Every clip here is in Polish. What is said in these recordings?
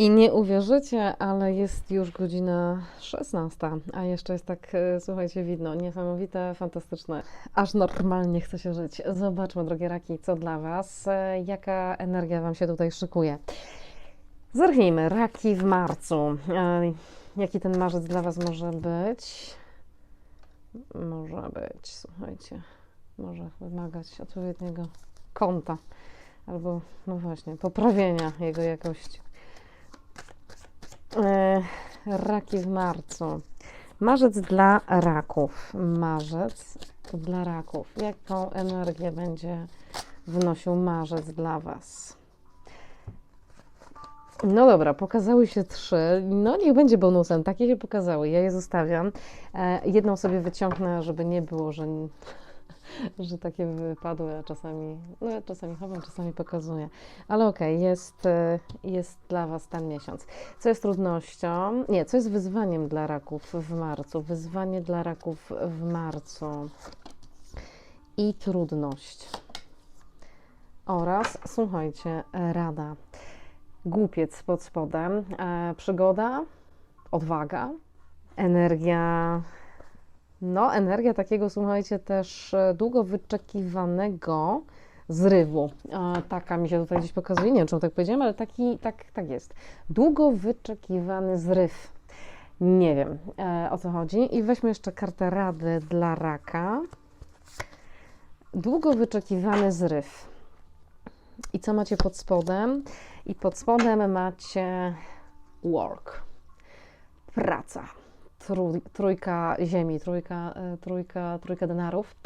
I nie uwierzycie, ale jest już godzina 16, a jeszcze jest tak, e, słuchajcie, widno, niesamowite, fantastyczne. Aż normalnie chce się żyć. Zobaczmy, drogie raki, co dla Was, e, jaka energia Wam się tutaj szykuje. Zerknijmy, raki w marcu. E, Jaki ten marzec dla Was może być? Może być, słuchajcie, może wymagać odpowiedniego kąta albo, no właśnie, poprawienia jego jakości. E, Raki w marcu. Marzec dla raków. Marzec dla raków. Jaką energię będzie wnosił marzec dla Was? No dobra, pokazały się trzy. No niech będzie bonusem. Takie się pokazały. Ja je zostawiam. E, jedną sobie wyciągnę, żeby nie było, że, że takie wypadły, a czasami, no ja czasami chowam, czasami pokazuję. Ale okej, jest, e, jest dla Was ten miesiąc. Co jest trudnością? Nie, co jest wyzwaniem dla raków w marcu? Wyzwanie dla raków w marcu i trudność. Oraz, słuchajcie, rada. Głupiec pod spodem, e, przygoda, odwaga, energia, no energia takiego, słuchajcie, też e, długo wyczekiwanego zrywu. E, taka mi się tutaj gdzieś pokazuje, nie wiem, czemu tak powiedziałem, ale taki, tak, tak jest. Długo wyczekiwany zryw. Nie wiem, e, o co chodzi. I weźmy jeszcze kartę rady dla raka. Długo wyczekiwany zryw. I co macie pod spodem? I pod spodem macie work, praca, Trój, trójka ziemi, trójka, e, trójka, trójka denarów.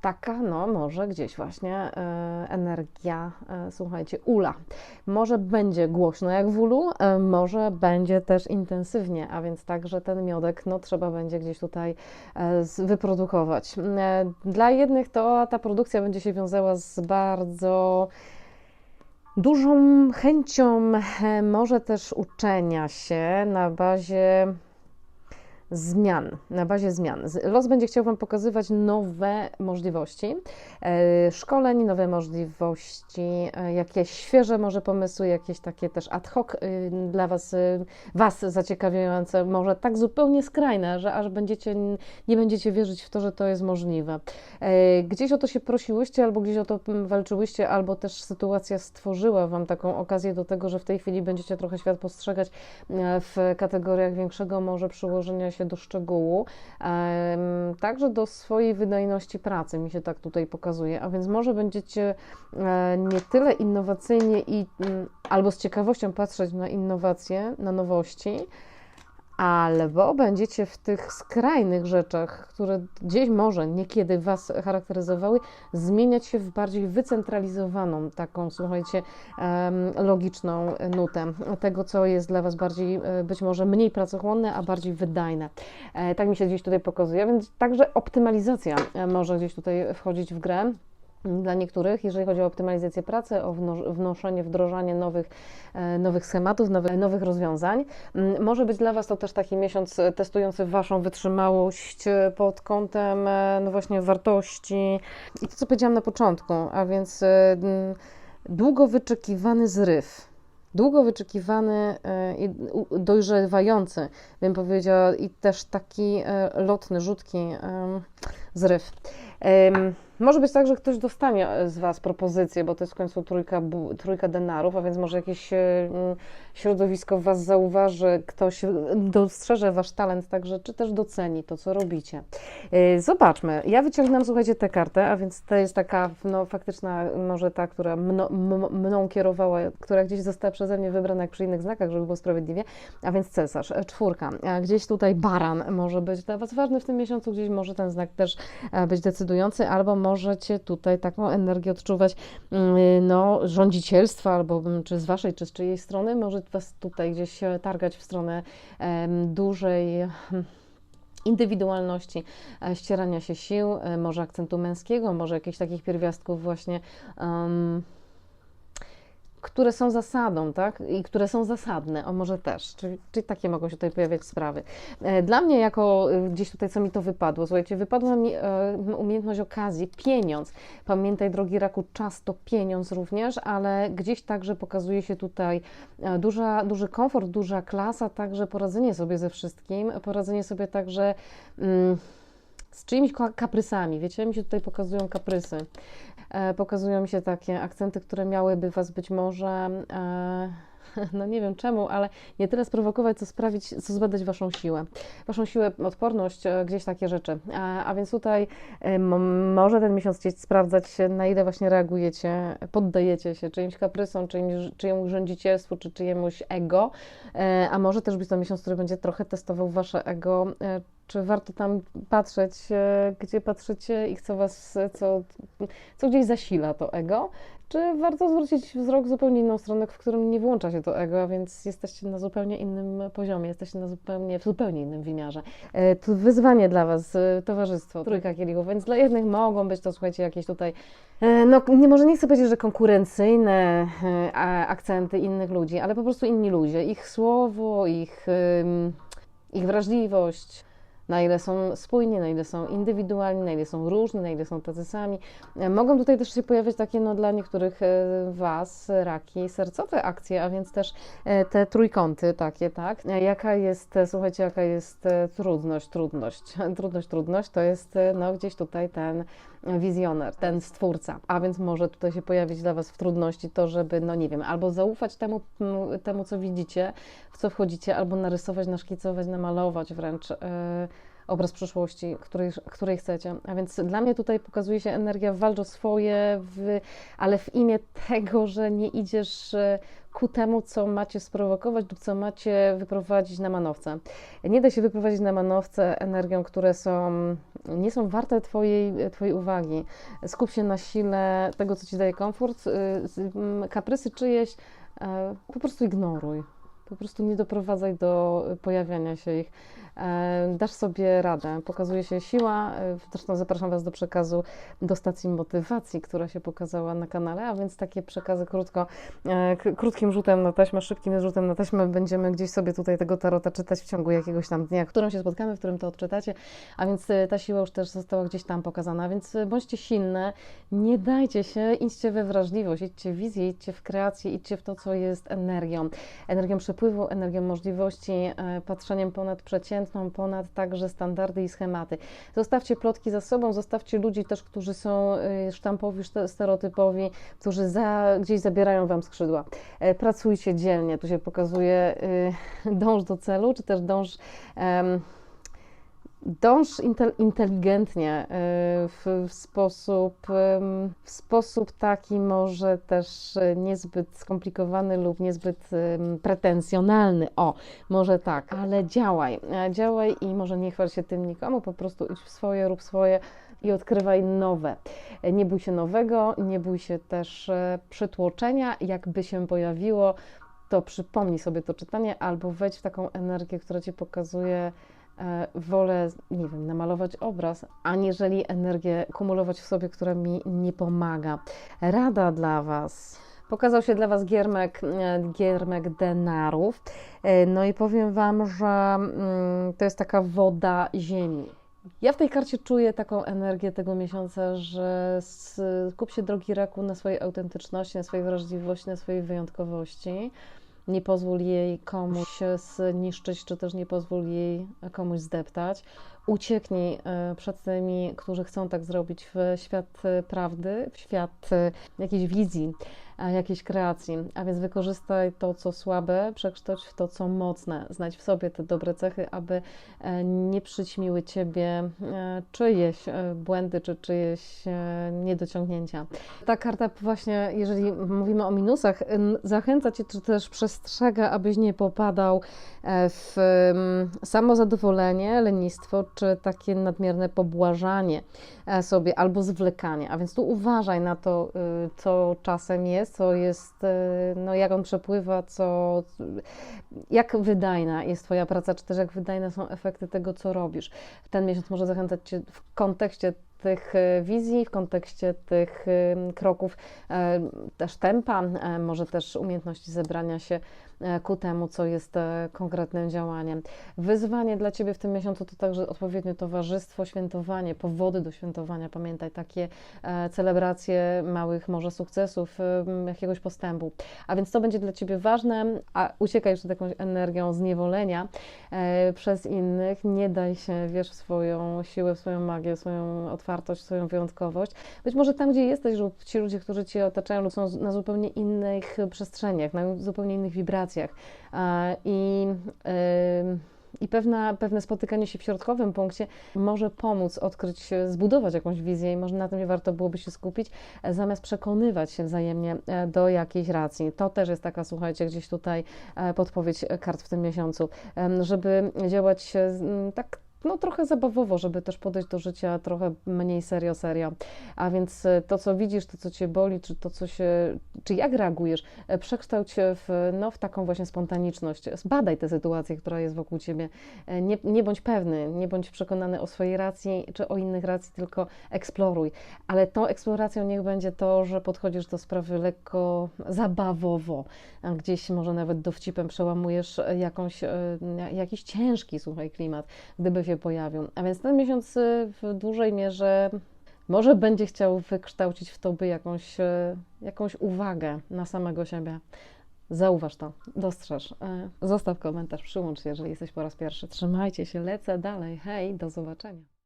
Taka, no, może gdzieś właśnie e, energia, e, słuchajcie, ula. Może będzie głośno jak w ulu, może będzie też intensywnie, a więc także ten miodek, no, trzeba będzie gdzieś tutaj wyprodukować. Dla jednych to ta produkcja będzie się wiązała z bardzo dużą chęcią, może też uczenia się na bazie zmian, na bazie zmian. Los będzie chciał Wam pokazywać nowe możliwości, e, szkoleń, nowe możliwości, e, jakieś świeże może pomysły, jakieś takie też ad hoc y, dla Was, y, Was zaciekawiające, może tak zupełnie skrajne, że aż będziecie, nie będziecie wierzyć w to, że to jest możliwe. E, Gdzieś o to się prosiłyście, albo gdzieś o to mm, walczyłyście, albo też sytuacja stworzyła Wam taką okazję do tego, że w tej chwili będziecie trochę świat postrzegać w kategoriach większego może przyłożenia się do szczegółu, także do swojej wydajności pracy, mi się tak tutaj pokazuje, a więc może będziecie e, nie tyle innowacyjnie i mm, albo z ciekawością patrzeć na innowacje, na nowości, albo będziecie w tych skrajnych rzeczach, które gdzieś może niekiedy Was charakteryzowały, zmieniać się w bardziej wycentralizowaną, taką, słuchajcie, logiczną nutę tego, co jest dla Was bardziej, e, być może mniej pracochłonne, a bardziej wydajne. E, Tak mi się gdzieś tutaj pokazuje, więc także optymalizacja e, może gdzieś tutaj wchodzić w grę. Dla niektórych, jeżeli chodzi o optymalizację pracy, o wno- wnoszenie, wdrożenie nowych, e, nowych schematów, nowych, nowych rozwiązań, Mm, może być dla Was to też taki miesiąc e, testujący Waszą wytrzymałość e, pod kątem, no właśnie, wartości i to, co powiedziałam na początku, a więc długo wyczekiwany zryw. Długo wyczekiwany i dojrzewający, bym powiedziała, i też taki lotny, rzutki zryw. Może być tak, że ktoś dostanie z Was propozycję, bo to jest w końcu trójka, trójka denarów, a więc może jakieś e, mm, środowisko Was zauważy, ktoś dostrzeże Wasz talent także, czy też doceni to, co robicie. E, Zobaczmy. Ja wyciągnęłam, słuchajcie, tę kartę, a więc to jest taka no, faktyczna, może ta, która mno, mną kierowała, która gdzieś została przeze mnie wybrana jak przy innych znakach, żeby było sprawiedliwie, a więc cesarz, e, czwórka, gdzieś tutaj baran może być dla Was ważny w tym miesiącu, gdzieś może ten znak też e, być decydujący, albo możecie tutaj taką energię odczuwać mm, no, rządzicielstwa, albo mm, czy z Waszej, czy z czyjej strony, może Was tutaj gdzieś targać w stronę dużej hmm, indywidualności, e, ścierania się sił, e, może akcentu męskiego, może jakichś takich pierwiastków właśnie em, które są zasadą, tak? I które są zasadne, o może też, czyli, czyli takie mogą się tutaj pojawiać sprawy. E, Dla mnie, jako e, gdzieś tutaj, co mi to wypadło, słuchajcie, wypadła mi e, umiejętność okazji, pieniądz. Pamiętaj, drogi raku, czas to pieniądz również, ale gdzieś także pokazuje się tutaj e, duża, duży komfort, duża klasa, także poradzenie sobie ze wszystkim, poradzenie sobie także. Mm, z czyimiś ka- kaprysami, wiecie, mi się tutaj pokazują kaprysy. E, pokazują mi się takie akcenty, które miałyby Was być może, e, no nie wiem czemu, ale nie tyle sprowokować, co sprawić, co zbadać Waszą siłę. Waszą siłę, odporność, e, gdzieś takie rzeczy. A, a więc tutaj e, może ten miesiąc chcieć sprawdzać, na ile właśnie reagujecie, poddajecie się czyimś kaprysom, czyimś, czyjemuś rządzicielstwu, czy czyjemuś ego, e, a może też być to miesiąc, który będzie trochę testował Wasze ego, e, czy warto tam patrzeć, e, gdzie patrzycie i co was, co, co gdzieś zasila to ego, czy warto zwrócić wzrok w zupełnie inną stronę, w którym nie włącza się to ego, a więc jesteście na zupełnie innym poziomie, jesteście na zupełnie, w zupełnie innym wymiarze. E, To wyzwanie dla was, e, towarzystwo, trójka kielichów, więc dla jednych mogą być to, słuchajcie, jakieś tutaj, no nie, może nie chcę powiedzieć, że konkurencyjne akcenty innych ludzi, ale po prostu inni ludzie, ich słowo, ich, ich wrażliwość, na ile są spójni, na ile są indywidualni, na ile są różni, na ile są tacy sami. E, Mogą tutaj też się pojawiać takie no, dla niektórych e, Was raki sercowe akcje, a więc też e, te trójkąty takie, tak? Jaka jest, słuchajcie, jaka jest trudność, trudność, trudność, trudność, to jest no, gdzieś tutaj ten wizjoner, ten stwórca, a więc może tutaj się pojawić dla Was w trudności to, żeby, no nie wiem, albo zaufać temu, temu co widzicie, w co wchodzicie, albo narysować, naszkicować, namalować wręcz obraz przyszłości, której, której chcecie. A więc dla mnie tutaj pokazuje się energia walcz o swoje, w, ale w imię tego, że nie idziesz e, ku temu, co macie sprowokować lub co macie wyprowadzić na manowce. Nie da się wyprowadzić na manowce energią, które są, nie są warte twojej, twojej uwagi. Skup się na sile tego, co Ci daje komfort. m, Kaprysy czyjeś e, po prostu ignoruj. Po prostu nie doprowadzaj do pojawiania się ich. E, Dasz sobie radę. Pokazuje się siła. e, Zresztą zapraszam Was do przekazu do stacji motywacji, która się pokazała na kanale, a więc takie przekazy krótko, e, krótkim rzutem na taśmę, szybkim rzutem na taśmę będziemy gdzieś sobie tutaj tego tarota czytać w ciągu jakiegoś tam dnia, którym się spotkamy, w którym to odczytacie, a więc e, ta siła już też została gdzieś tam pokazana, więc bądźcie silne, nie dajcie się, idźcie we wrażliwość, idźcie w wizję, idźcie w kreację, idźcie w to, co jest energią. Energią przepływu, energią możliwości, e, patrzeniem ponad przeciętną, ponad także standardy i schematy. Zostawcie plotki za sobą, zostawcie ludzi też, którzy są e, sztampowi, stereotypowi, którzy za, gdzieś zabierają Wam skrzydła. E, Pracujcie dzielnie, tu się pokazuje dąż do celu, czy też dąż... em, Dąż intel- inteligentnie y, w, w, sposób, w sposób taki może też niezbyt skomplikowany lub niezbyt pretensjonalny. O, może tak, ale działaj. E, Działaj i może nie chwal się tym nikomu, po prostu idź w swoje, rób swoje i odkrywaj nowe. E, Nie bój się nowego, nie bój się też e, przytłoczenia, jakby się pojawiło, to przypomnij sobie to czytanie albo wejdź w taką energię, która ci pokazuje wolę, nie wiem, namalować obraz, aniżeli energię kumulować w sobie, która mi nie pomaga. Rada dla Was. Pokazał się dla Was giermek, e, giermek denarów. E, No i powiem Wam, że mm, to jest taka woda ziemi. Ja w tej karcie czuję taką energię tego miesiąca, że skup się, drogi raku, na swojej autentyczności, na swojej wrażliwości, na swojej wyjątkowości. Nie pozwól jej komuś zniszczyć, czy też nie pozwól jej komuś zdeptać. Ucieknij e, przed tymi, którzy chcą tak zrobić, w świat e, prawdy, w świat e, jakiejś wizji, jakiejś kreacji. A więc wykorzystaj to, co słabe, przekształć w to, co mocne. Znajdź w sobie te dobre cechy, aby nie przyćmiły ciebie czyjeś błędy, czy czyjeś niedociągnięcia. Ta karta właśnie, jeżeli mówimy o minusach, zachęca cię, czy też przestrzega, abyś nie popadał w mm, samozadowolenie, lenistwo, czy takie nadmierne pobłażanie e, sobie albo zwlekanie. A więc tu uważaj na to, y, co czasem jest, co jest, y, no jak on przepływa, co, jak wydajna jest Twoja praca, czy też jak wydajne są efekty tego, co robisz. Ten miesiąc może zachęcać Cię w kontekście tych e, wizji, w kontekście tych em, kroków, e, też tempa, e, może też umiejętności zebrania się e, ku temu, co jest e, konkretnym działaniem. Wyzwanie dla Ciebie w tym miesiącu to także odpowiednie towarzystwo, świętowanie, powody do świętowania. Pamiętaj, takie e, celebracje małych może sukcesów, jakiegoś postępu. A więc to będzie dla Ciebie ważne, a uciekaj przed jakąś energią zniewolenia e, przez innych. Nie daj się, wiesz, w swoją siłę, w swoją magię, w swoją otwartość, w swoją wyjątkowość. Być może tam, gdzie jesteś, lub ci ludzie, którzy Cię otaczają, są na zupełnie innych przestrzeniach, na zupełnie innych wibracjach. I em, i pewna, pewne spotykanie się w środkowym punkcie może pomóc odkryć, zbudować jakąś wizję i może na tym warto byłoby się skupić, zamiast przekonywać się wzajemnie e, do jakiejś racji. To też jest taka, słuchajcie, gdzieś tutaj e, podpowiedź kart w tym miesiącu, żeby działać tak no trochę zabawowo, żeby też podejść do życia trochę mniej serio, serio. A więc e, to, co widzisz, to, co cię boli, czy to, co się, czy jak reagujesz, e, przekształć się w, no, w taką właśnie spontaniczność. Zbadaj tę sytuację, która jest wokół ciebie. E, Nie, nie bądź pewny, nie bądź przekonany o swojej racji, czy o innych racji, tylko eksploruj. Ale tą eksploracją niech będzie to, że podchodzisz do sprawy lekko zabawowo, gdzieś może nawet dowcipem przełamujesz jakąś, jakiś ciężki, słuchaj, klimat, gdyby się pojawił. A więc ten miesiąc y, w dużej mierze może będzie chciał wykształcić w tobie jakąś, e, jakąś uwagę na samego siebie. Zauważ to, dostrzeż. E, Zostaw komentarz, przyłącz się, jeżeli jesteś po raz pierwszy. Trzymajcie się, lecę dalej. Hej, do zobaczenia.